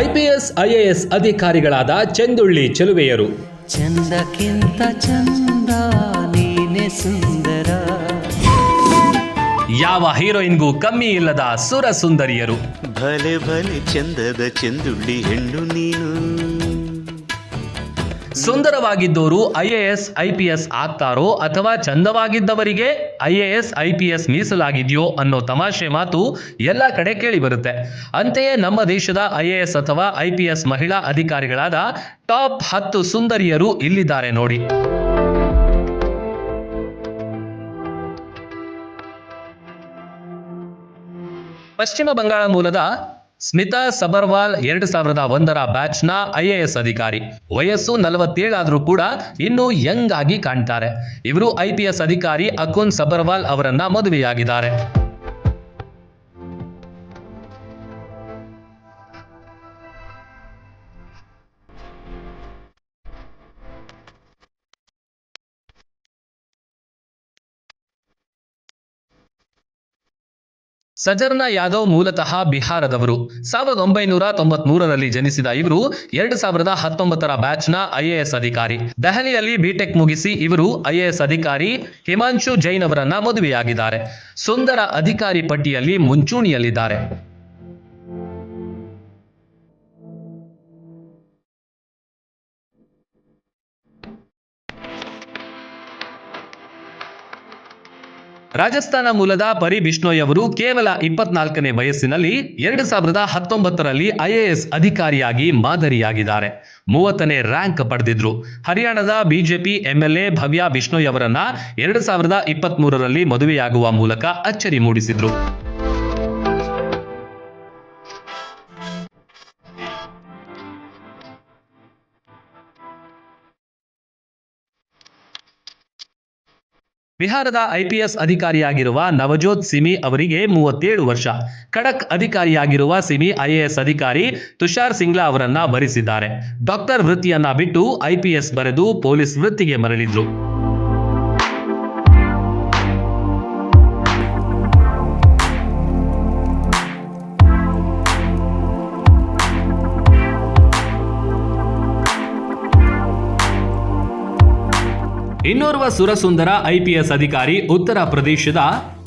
IPS IAS ಅಧಿಕಾರಿಗಳಾದ ಚಂದುಳ್ಳಿ ಚೆಲುವೆಯರು. ಚಂದಕ್ಕಿಂತ ಚಂದ ನೀನೆ ಸುಂದರ. ಯಾವ ಹೀರೋಯಿನ್ಗೂ ಕಮ್ಮಿ ಇಲ್ಲದ ಸುರ ಸುಂದರಿಯರು ಭಲೆ ಭಲೆ ಚಂದದ ಚಂದುಳ್ಳಿ ಹೆಣ್ಣು ನೀನು. ಸುಂದರವಾಗಿದ್ದವರು ಐಎಎಸ್ ಐಪಿಎಸ್ ಆಗ್ತಾರೋ ಅಥವಾ ಚಂದವಾಗಿದ್ದವರಿಗೆ ಐಎಎಸ್ ಐಪಿಎಸ್ ಮೀಸಲಾಗಿದೆಯೋ ಅನ್ನೋ ತಮಾಷೆ ಮಾತು ಎಲ್ಲ ಕಡೆ ಕೇಳಿ ಬರುತ್ತೆ ಅಂತೆಯೇ ನಮ್ಮ ದೇಶದ ಐಎಎಸ್ ಅಥವಾ ಐಪಿಎಸ್ ಮಹಿಳಾ ಅಧಿಕಾರಿಗಳಾದ ಟಾಪ್ ಹತ್ತು ಸುಂದರಿಯರು ಇಲ್ಲಿದ್ದಾರೆ ನೋಡಿ. ಪಶ್ಚಿಮ ಬಂಗಾಳ ಮೂಲದ ಸ್ಮಿತಾ ಸಬರ್ವಾಲ್ ಎರಡು ಸಾವಿರದ ಒಂದರ ಬ್ಯಾಚ್ನ ಎಸ್ ಅಧಿಕಾರಿ. ವಯಸ್ಸು ನಲವತ್ತೇಳಾದರೂ ಕೂಡ ಇನ್ನೂ ಯಂಗ್ ಆಗಿ ಕಾಣ್ತಾರೆ. ಇವರು ಐಪಿಎಸ್ ಅಧಿಕಾರಿ ಅಕುನ್ ಸಬರ್ವಾಲ್ ಅವರನ್ನ ಮದುವೆಯಾಗಿದ್ದಾರೆ. ಸಜರ್ನಾ ಯಾದವ್ ಮೂಲತಃ ಬಿಹಾರದವರು. ಸಾವಿರದ ಒಂಬೈನೂರ ತೊಂಬತ್ಮೂರರಲ್ಲಿ ಜನಿಸಿದ ಇವರು ಎರಡು ಸಾವಿರದ ಹತ್ತೊಂಬತ್ತರ ಬ್ಯಾಚ್ನ ಐಎಎಸ್ ಅಧಿಕಾರಿ. ದೆಹಲಿಯಲ್ಲಿ ಬಿಟೆಕ್ ಮುಗಿಸಿ ಇವರು ಐಎಎಸ್ ಅಧಿಕಾರಿ ಹಿಮಾಂಶು ಜೈನ್ ಅವರನ್ನ ಮದುವೆಯಾಗಿದ್ದಾರೆ. ಸುಂದರ ಅಧಿಕಾರಿ ಪಟ್ಟಿಯಲ್ಲಿ ಮುಂಚೂಣಿಯಲ್ಲಿದ್ದಾರೆ. ರಾಜಸ್ಥಾನ ಮೂಲದ ಪರಿ ಬಿಷ್ಣೋಯ್ ಅವರು ಕೇವಲ ಇಪ್ಪತ್ನಾಲ್ಕನೇ ವಯಸ್ಸಿನಲ್ಲಿ ಎರಡು ಸಾವಿರದ ಹತ್ತೊಂಬತ್ತರಲ್ಲಿ ಐಎಎಸ್ ಅಧಿಕಾರಿಯಾಗಿ ಮಾದರಿಯಾಗಿದ್ದಾರೆ. ಮೂವತ್ತನೇ ರ್ಯಾಂಕ್ ಪಡೆದಿದ್ರು. ಹರಿಯಾಣದ ಬಿಜೆಪಿ ಎಂಎಲ್ಎ ಭವ್ಯ ಬಿಷ್ಣೋಯ್ ಅವರನ್ನ ಎರಡು ಸಾವಿರದ ಇಪ್ಪತ್ತ್ ಮೂರರಲ್ಲಿ ಮದುವೆಯಾಗುವ ಮೂಲಕ ಅಚ್ಚರಿ ಮೂಡಿಸಿದ್ರು. ಬಿಹಾರದ ಐಪಿಎಸ್ ಅಧಿಕಾರಿಯಾಗಿರುವ ನವಜೋತ್ ಸಿಮಿ ಅವರಿಗೆ ಮೂವತ್ತೇಳು ವರ್ಷ. ಖಡಕ್ ಅಧಿಕಾರಿಯಾಗಿರುವ ಸಿಮಿ ಐಎಎಸ್ ಅಧಿಕಾರಿ ತುಷಾರ್ ಸಿಂಗ್ಲಾ ಅವರನ್ನ ವರಿಸಿದ್ದಾರೆ. ಡಾಕ್ಟರ್ ವೃತ್ತಿಯನ್ನ ಬಿಟ್ಟು ಐಪಿಎಸ್ ಬರೆದು ಪೊಲೀಸ್ ವೃತ್ತಿಗೆ ಮರಳಿದ್ರು. ಇನ್ನೋರ್ವ ಸುರಸುಂದರ ಐಪಿಎಸ್ ಅಧಿಕಾರಿ ಉತ್ತರ ಪ್ರದೇಶದ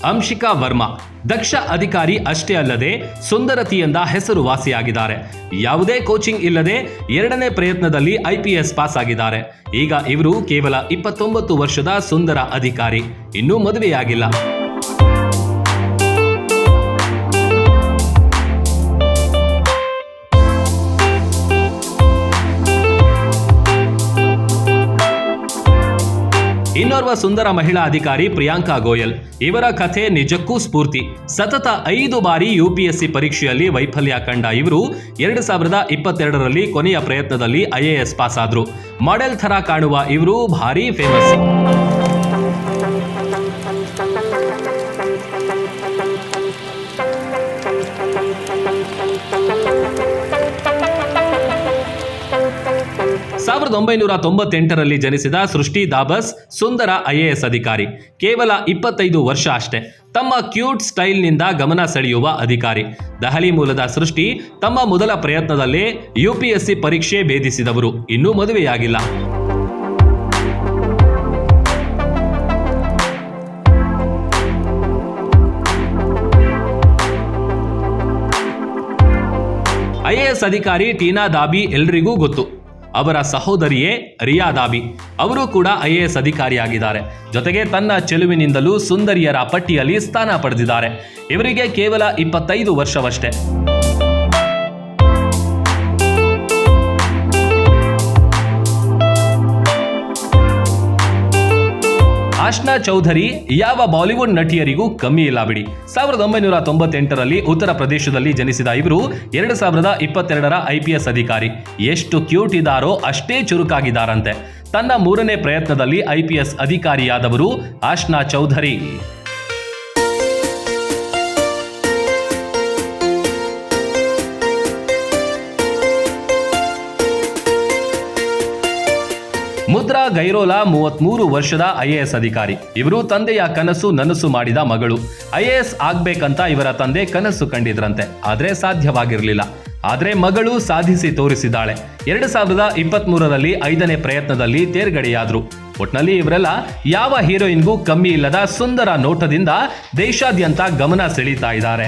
ಅಂಶಿಕಾ ವರ್ಮಾ. ದಕ್ಷ ಅಧಿಕಾರಿ ಅಷ್ಟೇ ಅಲ್ಲದೆ ಸುಂದರತಿಯಿಂದ ಹೆಸರುವಾಸಿಯಾಗಿದ್ದಾರೆ. ಯಾವುದೇ ಕೋಚಿಂಗ್ ಇಲ್ಲದೆ ಎರಡನೇ ಪ್ರಯತ್ನದಲ್ಲಿ ಐಪಿಎಸ್ ಪಾಸ್ ಆಗಿದ್ದಾರೆ ಈಗ ಇವರು ಕೇವಲ ಇಪ್ಪತ್ತೊಂಬತ್ತು ವರ್ಷದ ಸುಂದರ ಅಧಿಕಾರಿ. ಇನ್ನೂ ಮದುವೆಯಾಗಿಲ್ಲ. ಇನ್ನೋರ್ವ ಸುಂದರ ಮಹಿಳಾ ಅಧಿಕಾರಿ ಪ್ರಿಯಾಂಕಾ ಗೋಯಲ್. ಇವರ ಕಥೆ ನಿಜಕ್ಕೂ ಸ್ಫೂರ್ತಿ. ಸತತ ಐದು ಬಾರಿ ಯುಪಿಎಸ್ಸಿ ಪರೀಕ್ಷೆಯಲ್ಲಿ ವೈಫಲ್ಯ ಕಂಡ ಇವರು ಎರಡು ಸಾವಿರದ ಇಪ್ಪತ್ತೆರಡರಲ್ಲಿ ಕೊನೆಯ ಪ್ರಯತ್ನದಲ್ಲಿ ಐಎಎಸ್ ಪಾಸ್ ಆದ್ರು ಮಾಡೆಲ್ ಥರ ಕಾಣುವ ಇವರು ಭಾರಿ ಫೇಮಸ್ ಸಾವಿರದ ಒಂಬೈನೂರ ತೊಂಬತ್ತೆಂಟರಲ್ಲಿ ಜನಿಸಿದ ಸೃಷ್ಟಿ ದಾಬಸ್, ಸುಂದರ ಐಎಎಸ್ ಅಧಿಕಾರಿ. ಕೇವಲ ಇಪ್ಪತ್ತೈದು ವರ್ಷ ಅಷ್ಟೇ. ತಮ್ಮ ಕ್ಯೂಟ್ ಸ್ಟೈಲ್ನಿಂದ ಗಮನ ಸೆಳೆಯುವ ಅಧಿಕಾರಿ. ದೆಹಲಿ ಮೂಲದ ಸೃಷ್ಟಿ ತಮ್ಮ ಮೊದಲ ಪ್ರಯತ್ನದಲ್ಲೇ ಯುಪಿಎಸ್ಸಿ ಪರೀಕ್ಷೆ ಭೇದಿಸಿದವರು. ಇನ್ನೂ ಮದುವೆಯಾಗಿಲ್ಲ. ಐಎಎಸ್ ಅಧಿಕಾರಿ ಟೀನಾ ದಾಬಿ ಎಲ್ರಿಗೂ ಗೊತ್ತು. ಅವರ ಸಹೋದರಿಯೇ ರಿಯಾ ದಾಬಿ ಅವರು ಕೂಡ ಎಸ್ ಅಧಿಕಾರಿಯಾಗಿದ್ದಾರೆ. ಜೊತೆಗೆ ತನ್ನ ಚೆಲುವಿನಿಂದಲೂ ಸುಂದರಿಯರ ಪಟ್ಟಿಯಲ್ಲಿ ಸ್ಥಾನ ಪಡೆದಿದ್ದಾರೆ. ಇವರಿಗೆ ಕೇವಲ ಇಪ್ಪತ್ತೈದು ವರ್ಷವಷ್ಟೇ. ಆಶ್ನಾ ಚೌಧರಿ, ಯಾವ ಬಾಲಿವುಡ್ ನಟಿಯರಿಗೂ ಕಮ್ಮಿ ಇಲ್ಲ ಬಿಡಿ. ಸಾವಿರದ ಒಂಬೈನೂರ ತೊಂಬತ್ತೆಂಟರಲ್ಲಿ ಉತ್ತರ ಪ್ರದೇಶದಲ್ಲಿ ಜನಿಸಿದ ಇವರು ಎರಡು ಸಾವಿರದ ಇಪ್ಪತ್ತೆರಡರ ಐಪಿಎಸ್ ಅಧಿಕಾರಿ. ಎಷ್ಟು ಕ್ಯೂಟ್ ಇದ್ದಾರೋ ಅಷ್ಟೇ ಚುರುಕಾಗಿದ್ದಾರಂತೆ. ತನ್ನ ಮೂರನೇ ಪ್ರಯತ್ನದಲ್ಲಿ ಐಪಿಎಸ್ ಅಧಿಕಾರಿಯಾದವರು ಆಶ್ನಾ ಚೌಧರಿ. ಮುದ್ರಾ ಗೈರೋಲಾ ಮೂವತ್ಮೂರು ವರ್ಷದ ಐಎಎಸ್ ಅಧಿಕಾರಿ. ಇವರು ತಂದೆಯ ಕನಸು ನನಸು ಮಾಡಿದ ಮಗಳು. ಐಎಎಸ್ ಆಗ್ಬೇಕಂತ ಇವರ ತಂದೆ ಕನಸು ಕಂಡಿದ್ರಂತೆ. ಆದ್ರೆ ಸಾಧ್ಯವಾಗಿರಲಿಲ್ಲ. ಆದರೆ ಮಗಳು ಸಾಧಿಸಿ ತೋರಿಸಿದ್ದಾಳೆ. ಎರಡು ಸಾವಿರದ ಇಪ್ಪತ್ತ್ ಮೂರರಲ್ಲಿ ಐದನೇ ಪ್ರಯತ್ನದಲ್ಲಿ ತೇರ್ಗಡೆಯಾದ್ರು. ಒಟ್ನಲ್ಲಿ ಇವರೆಲ್ಲ ಯಾವ ಹೀರೋಯಿನ್ಗೂ ಕಮ್ಮಿ ಇಲ್ಲದ ಸುಂದರ ನೋಟದಿಂದ ದೇಶಾದ್ಯಂತ ಗಮನ ಸೆಳೀತಾ ಇದ್ದಾರೆ.